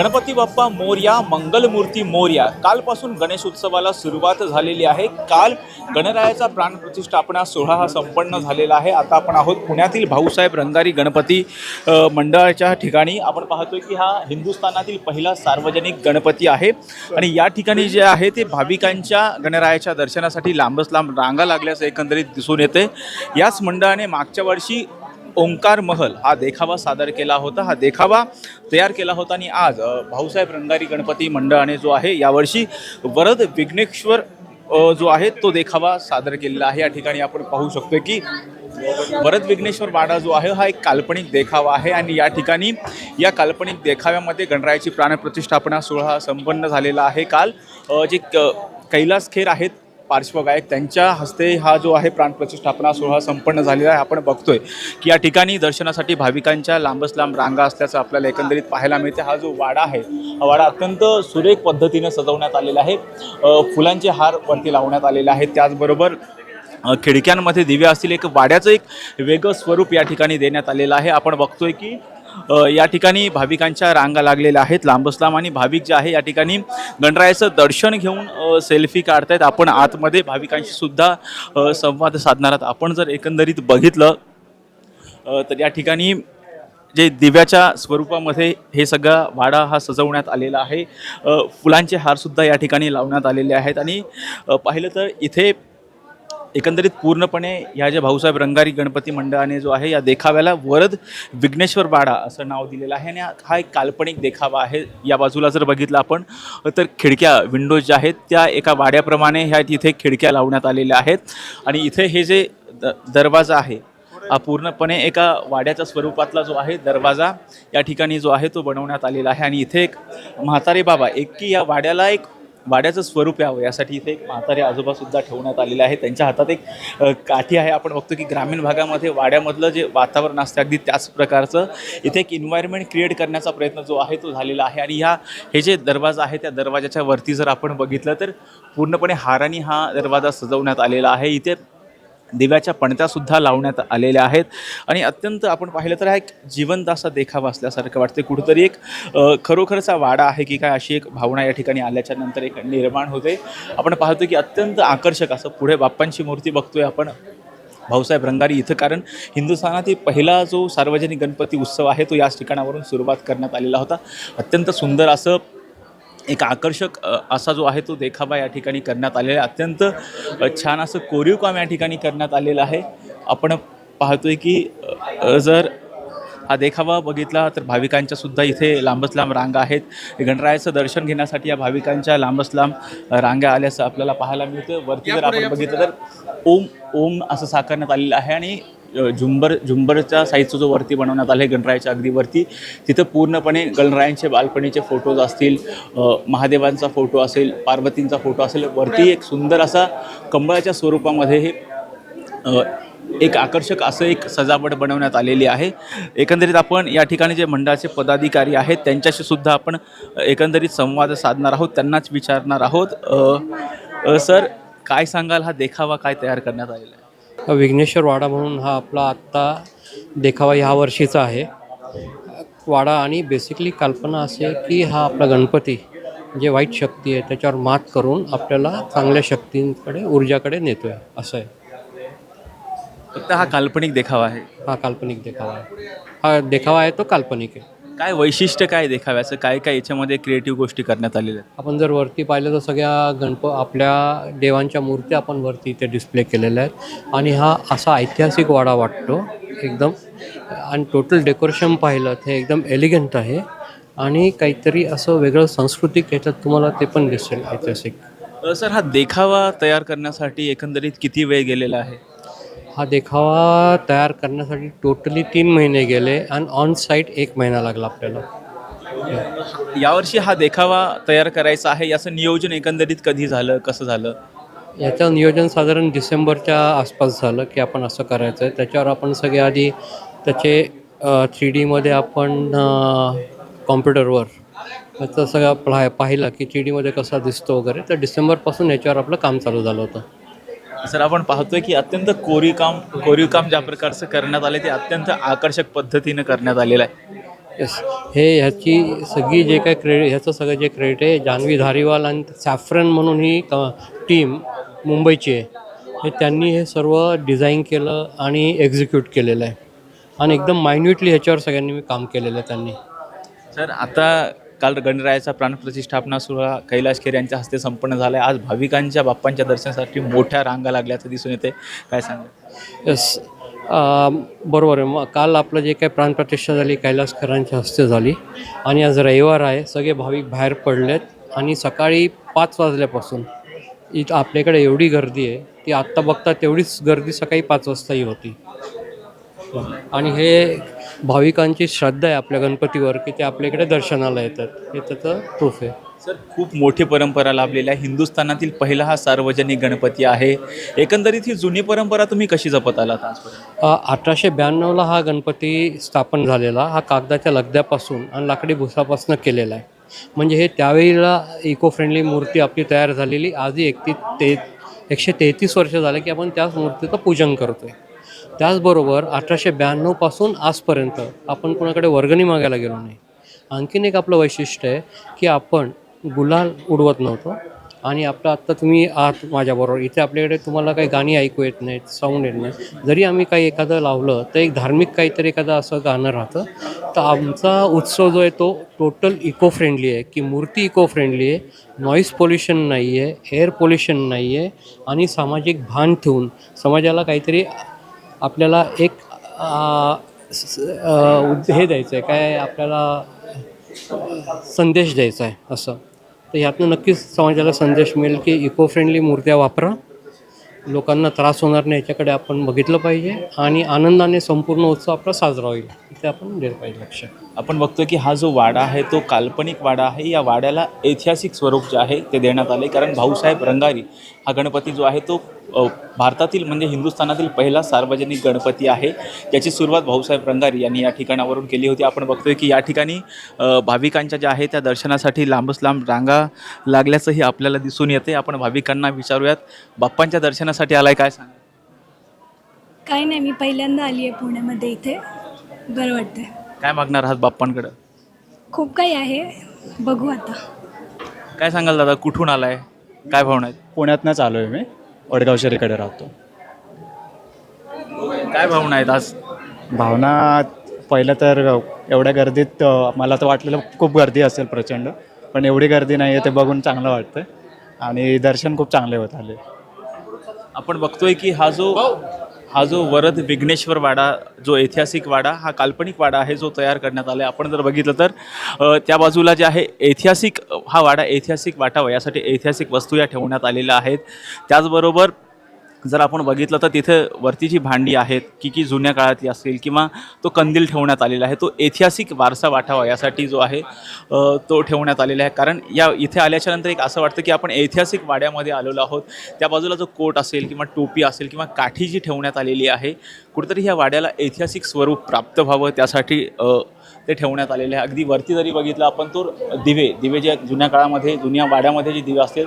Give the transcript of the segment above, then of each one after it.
गणपती बाप्पा मोर्या मंगलमूर्ती मोर्या. कालपासून गणेश उत्सवाला सुरुवात झालेली आहे. काल गणरायाचा प्राणप्रतिष्ठापना सोहळा हा संपन्न झालेला आहे. आता आपण आहोत पुण्यातील भाऊसाहेब रंगारी गणपती मंडळाच्या ठिकाणी. आपण पाहतोय की हा हिंदुस्थानातील पहिला सार्वजनिक गणपती आहे. आणि या ठिकाणी जे आहे ते भाविकांच्या गणरायाच्या दर्शनासाठी लांबच लांब रांगा लागल्याचं एकंदरीत दिसून येते याच मंडळाने मागच्या वर्षी ओंकार महल हा देखावा सादर केला होता हा देखावा तयार केला होता आणि आज भाऊसाहेब रंगारी गणपती मंडळाने जो आहे यावर्षी वरद विघ्नेश्वर जो आहे तो देखावा सादर केलेला आहे. या ठिकाणी आपण पाहू शकतो की वरद विघ्नेश्वर वाडा जो आहे हा एक काल्पनिक देखावा आहे आणि या ठिकाणी या काल्पनिक देखाव्यामध्ये गणरायाची प्राणप्रतिष्ठापना सोहळा संपन्न झालेला आहे. काल जे क- कैलास खेर आहेत पार्श्वगायक त्यांच्या हस्ते हा जो आहे प्राणप्रतिष्ठापना सोहळा संपन्न झालेला आहे. आपण बघतोय की या ठिकाणी दर्शनासाठी भाविकांच्या लांबच लांब रांगा असल्याचं आपल्याला एकंदरीत पाहायला मिळते. हा जो वाडा आहे हा वाडा अत्यंत सुरेख पद्धतीने सजवण्यात आलेला आहे. फुलांचे हार वरती लावण्यात आलेले आहेत. त्याचबरोबर खिडक्यांमध्ये दिवे असतील. एक वाड्याचं एक वेगळं स्वरूप या ठिकाणी देण्यात आलेलं आहे. आपण बघतोय की या ठिकाणी भाविकांच्या रांगा लागलेल्या आहेत. लांबच लांब आणि भाविक जे आहे या ठिकाणी गणरायाचं दर्शन घेऊन सेल्फी काढतायत. आपण आतमध्ये भाविकांशी सुद्धा संवाद साधणार आहात. आपण जर एकंदरीत बघितलं तर या ठिकाणी जे दिव्याच्या स्वरूपामध्ये हे सगळा वाडा हा सजवण्यात आलेला आहे. फुलांचे हारसुद्धा या ठिकाणी लावण्यात आलेले आहेत. आणि पाहिलं तर इथे एकंदरीत पूर्णपणे ह्या ज्या भाऊसाहेब रंगारी गणपती मंडळाने जो आहे या देखाव्याला वरद विघ्नेश्वर वाडा असं नाव दिलेलं आहे. आणि हा एक काल्पनिक देखावा आहे. या बाजूला जर बघितलं आपण तर खिडक्या विंडोज ज्या आहेत त्या एका वाड्याप्रमाणे ह्या तिथे खिडक्या लावण्यात आलेल्या आहेत. आणि इथे हे जे द दरवाजा आहे हा पूर्णपणे एका वाड्याच्या स्वरूपातला जो आहे दरवाजा या ठिकाणी जो आहे तो बनवण्यात आलेला आहे. आणि इथे एक म्हातारे बाबा एक की या वाड्याला एक वाड्याचं स्वरूप यावं. यासाठी इथे एक म्हातारे आजोबासुद्धा ठेवण्यात आलेले आहे त्यांच्या हातात एक काठी आहे. आपण बघतो की ग्रामीण भागामध्ये वाड्यामधलं जे वातावरण असतं अगदी त्याच प्रकारचं इथे एक इन्व्हायरमेंट क्रिएट करण्याचा प्रयत्न जो आहे तो झालेला आहे. आणि ह्या हे जे दरवाजा आहे त्या दरवाजाच्या वरती जर आपण बघितलं तर पूर्णपणे हारानी हा दरवाजा सजवण्यात आलेला आहे. इथे दिव्याच्या पणत्यासुद्धा लावण्यात आलेल्या आहेत. आणि अत्यंत आपण पाहिलं तर हा एक जिवंत असा देखावा असल्यासारखं वाटते कुठंतरी एक खरोखरचा वाडा आहे की काय अशी एक भावना या ठिकाणी आल्याच्यानंतर एक निर्माण होते. आपण पाहतो की अत्यंत आकर्षक असं पुढे बाप्पांची मूर्ती बघतोय आपण. भाऊसाहेब रंगारी इथं कारण हिंदुस्थानातील पहिला जो सार्वजनिक गणपती उत्सव आहे तो याच ठिकाणावरून सुरुवात करण्यात आलेला होता. अत्यंत सुंदर असं एक आकर्षक असा जो आहे तो देखावा या ठिकाणी करण्यात आलेला आहे. अत्यंत छान असं कोरीव काम या ठिकाणी करण्यात आलेलं आहे. आपण पाहतोय की जर हा देखावा बघितला तर भाविकांच्या सुद्धा इथे लांबच लांब रांगा आहेत. गणरायाचं दर्शन घेण्यासाठी या भाविकांच्या लांबच लांब रांगा आल्याचं आपल्याला पाहायला मिळतं. वरती जर आपण बघितलं तर ओम ओम असं साकारण्यात आलेलं आहे. आणि झुंबर झुंबरच्या साईजचा जो वरती बनवण्यात आला आहे गणरायाच्या अगदी वरती तिथं पूर्णपणे गणरायांचे बालपणीचे फोटोज असतील महादेवांचा फोटो असेल पार्वतींचा फोटो असेल वरती एक सुंदर असा कंबळाच्या स्वरूपामध्ये हे एक आकर्षक असं एक सजावट बनवण्यात आलेली आहे. एकंदरीत आपण या ठिकाणी जे मंडळाचे पदाधिकारी आहेत त्यांच्याशी सुद्धा आपण एकंदरीत संवाद साधणार आहोत त्यांनाच विचारणार आहोत. सर काय सांगाल? हा देखावा काय तयार करण्यात आलेला आहे? विघ्नेश्वर वाडा म्हणून हा आपला आत्ता देखावा ह्या वर्षीचा आहे. वाडा आणि बेसिकली कल्पना आहे की हा आपला गणपती जे वाईट शक्ती आहे त्याच्यावर मात करून आपल्याला चांगल्या शक्तींकडे ऊर्जाकडे नेतो आहे असं आहे. फक्त हा काल्पनिक देखावा आहे. हा काल्पनिक देखावा आहे. हा देखावा आहे तो काल्पनिक आहे. काय वैशिष्ट्य काय देखाव्याचं? काय काय याच्यामध्ये क्रिएटिव्ह गोष्टी करण्यात आलेल्या आहेत? आपण जर वरती पाहिलं तर सगळ्या गणप आपल्या देवांच्या मूर्त्या आपण वरती इथे डिस्प्ले केलेल्या आहेत. आणि हा असा ऐतिहासिक वाडा वाटतो. एकदम आणि टोटल डेकोरेशन पाहिलं ते एकदम एलिगंट आहे. आणि काहीतरी असं वेगळं सांस्कृतिक याच्यात तुम्हाला ते पण दिसेल ऐतिहासिक. सर हा देखावा तयार करण्यासाठी एकंदरीत किती वेळ गेलेला आहे? हा देखावा तयार करण्यासाठी टोटली तीन महिने गेले आणि ऑन साईट एक महिना लागला आपल्याला. यावर्षी हा देखावा तयार करायचा आहे याचं नियोजन एकंदरीत कधी झालं कसं झालं? याचं नियोजन साधारण डिसेंबरच्या आसपास झालं की आपण असं करायचं आहे त्याच्यावर आपण सगळे आधी त्याचे थ्री डीमध्ये आपण कॉम्प्युटरवर त्याचं सगळं पाह पाहिलं की थ्री डीमध्ये कसा दिसतो वगैरे. तर डिसेंबरपासून याच्यावर आपलं काम चालू झालं होतं. सर आपण पाहतोय की अत्यंत कोरीव काम कोरीव काम ज्या प्रकारचं करण्यात आले ते अत्यंत आकर्षक पद्धतीनं करण्यात आलेलं आहे. येस हे ह्याची सगळी जे काय क्रेडिट ह्याचं सगळं जे क्रेडिट आहे जान्हवी धारीवाल आणि सॅफ्रन म्हणून ही क टीम मुंबईची आहे. हे त्यांनी हे सर्व डिझाईन केलं आणि एक्झिक्यूट केलेलं आहे. आणि एकदम मायन्युटली ह्याच्यावर सगळ्यांनी मी काम केलेलं आहे त्यांनी. सर आता काल गणरायाचा प्राणप्रतिष्ठापना सोहळा कैलाश खेर यांच्या हस्ते संपन्न झाला आहे. आज भाविकांच्या बाप्पांच्या दर्शनासाठी मोठ्या रांगा लागल्याचं दिसून येते. काय सांगा येस बरोबर आहे. मग काल आपलं जे काही प्राणप्रतिष्ठा झाली कैलास खेरांच्या हस्ते झाली आणि आज रविवार आहे सगळे भाविक बाहेर पडलेत आणि सकाळी पाच वाजल्यापासून इथं आपल्याकडे एवढी गर्दी आहे ती आत्ता बघता तेवढीच गर्दी सकाळी पाच वाजताही होती. आणि हे भाविकांची श्रद्धा आहे आपल्या गणपतीवर की ते आपल्याकडे दर्शनाला येतात. हे त्याचं प्रूफ आहे. सर खूप मोठी परंपरा लाभलेली आहे. हिंदुस्थानातील पहिला हा सार्वजनिक गणपती आहे. एकंदरीत ही जुनी परंपरा तुम्ही कशी जपत आलात आजपर्यंत? अठराशे ब्याण्णवला हा गणपती स्थापन झालेला. हा कागदाच्या लगद्यापासून आणि लाकडी भुसापासून केलेला आहे. म्हणजे हे त्यावेळेला इको फ्रेंडली मूर्ती आपली तयार झालेली. आजही एकतीस ते एकशे तेहतीस वर्ष झाले की आपण त्याच मूर्तीचं पूजन करतो आहे त्याचबरोबर अठराशे ब्याण्णवपासून आजपर्यंत आपण कोणाकडे वर्गणी मागायला गेलो नाही. आणखीन एक आपलं वैशिष्ट्य आहे की आपण गुलाल उडवत नव्हतो आणि आपलं आत्ता तुम्ही आहात माझ्याबरोबर. इथे आपल्याकडे तुम्हाला काही गाणी ऐकू येत नाहीत साऊंड येत नाही जरी आम्ही काही एखादं लावलं तर एक धार्मिक काहीतरी एखादं असं गाणं राहतं. तर आमचा उत्सव जो आहे तो टोटल इको फ्रेंडली आहे की मूर्ती इको फ्रेंडली आहे नॉईस पोल्युशन नाही आहे एअर पोल्युशन नाही आहे आणि सामाजिक भान ठेवून समाजाला काहीतरी आपल्याला एक हे द्यायचं आहे काय आपल्याला संदेश द्यायचा आहे असं. तर ह्यातनं नक्कीच समाजाला संदेश मिळेल की इको फ्रेंडली मूर्त्या वापरा. लोकांना त्रास होणार नाही याच्याकडे आपण बघितलं पाहिजे आणि आनंदाने संपूर्ण उत्सव आपला साजरा होईल इथे आपण दिलं पाहिजे लक्ष. आपण बघतो की हा जो वाडा आहे तो काल्पनिक वाडा आहे. या वाड्याला ऐतिहासिक स्वरूप जे आहे ते देण्यात आले. कारण भाऊसाहेब रंगारी हा गणपती जो आहे तो भारतातील म्हणजे हिंदुस्थानातील पहिला सार्वजनिक गणपती आहे. याची सुरुवात भाऊसाहेब रंगारी यांनी या ठिकाणावरून केली होती. आपण बघतोय की या ठिकाणी भाविकांच्या ज्या आहे त्या दर्शनासाठी लांबच लांब रांगा लागल्याचंही आपल्याला दिसून येते. आपण भाविकांना विचारूयात. बाप्पांच्या दर्शनासाठी आलाय काय सांग काय नाही मी पहिल्यांदा आली आहे पुण्यामध्ये इथे. बरं वाटतंय. काय मागणार आहात बाप्पांकडं? खूप काही आहे. बघू आता. काय सांगाल दादा कुठून आलाय? काय भावना आहेत? पुण्यातनंच आलो आहे मी. वडगाव शहरीकडे राहतो. काय भावना आहेत आज? भावना पहिलं तर एवढ्या गर्दीत अ, मला तर वाटलेलं खूप गर्दी असेल प्रचंड पण एवढी गर्दी नाही आहे ते बघून चांगलं वाटतं आणि दर्शन खूप चांगले होत आले. आपण बघतोय की हा जो हा जो वरद विघ्नेश्वर वाडा जो ऐतिहासिक वाडा हा काल्पनिक वाडा आहे जो तयार करण्यात आला आहे आपण जर बघितलं तर त्या बाजूला जे आहे ऐतिहासिक हा वाडा ऐतिहासिक वाटावा यासाठी ऐतिहासिक वस्तू या ठेवण्यात आलेल्या आहेत. त्याचबरोबर जर आपण बघितलं तर तिथे वरती जी भांडी आहेत की की जुन्या काळातली असेल किंवा तो कंदील ठेवण्यात आलेला आहे तो ऐतिहासिक वारसा वाटावा यासाठी जो आहे तो ठेवण्यात आलेला आहे. कारण या इथे आल्याच्यानंतर एक असं वाटतं की आपण ऐतिहासिक वाड्यामध्ये आलेलो आहोत. त्या बाजूला जो कोट असेल किंवा टोपी असेल किंवा काठी जी ठेवण्यात आलेली आहे कुठेतरी ह्या वाड्याला ऐतिहासिक स्वरूप प्राप्त व्हावं त्यासाठी ते ठेवण्यात आलेले आहे. अगदी वरती जरी बघितलं आपण तो दिवे दिवे जे जुन्या काळामध्ये जुन्या वाड्यामध्ये जे दिवे असतील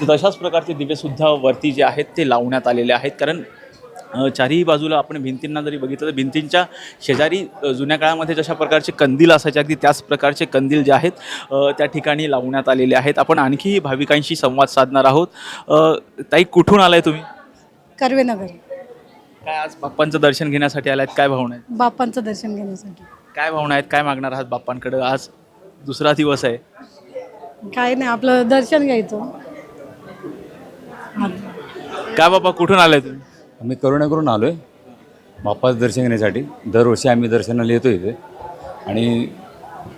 तर तशाच प्रकारचे दिवेसुद्धा वरती जे आहेत ते लावण्यात आलेले आहेत. कारण चारही बाजूला आपण भिंतींना जरी बघितलं तर भिंतींच्या शेजारी जुन्या काळामध्ये जशा प्रकारचे कंदील असायचे अगदी त्याच प्रकारचे कंदील जे आहेत त्या ठिकाणी लावण्यात आलेले आहेत. आपण आणखी भाविकांशी संवाद साधणार आहोत. ताई कुठून आलाय तुम्ही? कर्वेनगर. काय आज बाप्पांचं दर्शन घेण्यासाठी आलायत? काय भावना आहेत? बाप्पांचं दर्शन घेण्यासाठी. काय भावना आहेत? काय मागणार आहात बाप्पांकडं? आज दुसरा दिवस आहे. काय नाही आपलं दर्शन घ्यायचं. काय बाप्पा कुठून आलाय तुम्ही? आम्ही करुणाकरून आलो आहे बाप्पाचं दर्शन घेण्यासाठी. दरवर्षी आम्ही दर्शनाला येतो इथे. आणि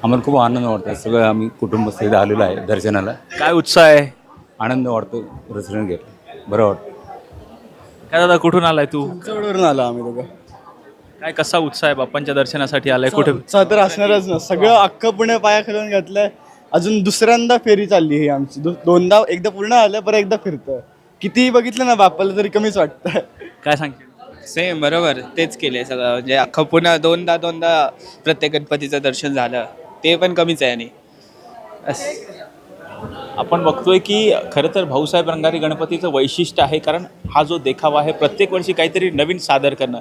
आम्हाला खूप आनंद वाटतो. सगळं आम्ही कुटुंब इथे आलेलो आहे दर्शनाला. काय उत्साह आहे? आनंद वाटतो दर्शन घेत. बरं वाटतं. काय दादा कुठून आलाय तू? चढवरून आलो आम्ही दोघं. काय कसा उत्साह आहे बाप्पांच्या दर्शनासाठी आलाय? कुठे? उत्साह तर असणारच ना. सगळं अख्खं पुणे पाया खालून घातलंय. अजून दुसऱ्यांदा फेरी चालली ही आमची. दो- दोनदा एकदा पूर्ण आलं परत एकदा फिरतं कितीही बघितलं ना बापाला तरी कमीच वाटतं. काय सांगशील? सेम बरोबर. तेच केले सगळं. म्हणजे अख्खं पुन्हा दोनदा दोनदा प्रत्येक गणपतीचं दर्शन झालं. ते पण कमीच आहे आणि. असं आपण बघतोय की खरं तर भाऊसाहेब रंगारी गणपतीचं वैशिष्ट्य आहे कारण हा जो देखावा आहे प्रत्येक वर्षी काहीतरी नवीन सादर करणं.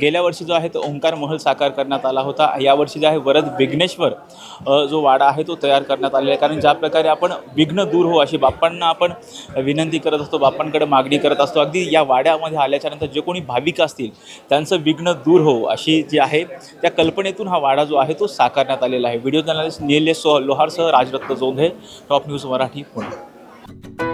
गेल्या वर्षी जो आहे तो ओंकार महल साकार करण्यात आला होता. यावर्षी जे आहे वरद विघ्नेश्वर जो वाडा आहे तो तयार करण्यात आलेला आहे. कारण ज्या प्रकारे आपण विघ्न दूर हो अशी बाप्पांना आपण विनंती करत असतो बाप्पांकडे मागणी करत असतो. अगदी या वाड्यामध्ये आल्याच्यानंतर जे कोणी भाविक असतील त्यांचं विघ्न दूर हो अशी जी आहे त्या कल्पनेतून हा वाडा जो आहे तो साकारण्यात आलेला आहे. व्हिडिओ जर्नलिस्ट निलेश सो लोहारसह राजरत्न जोंधे टॉप न्यूज मराठी. पुणे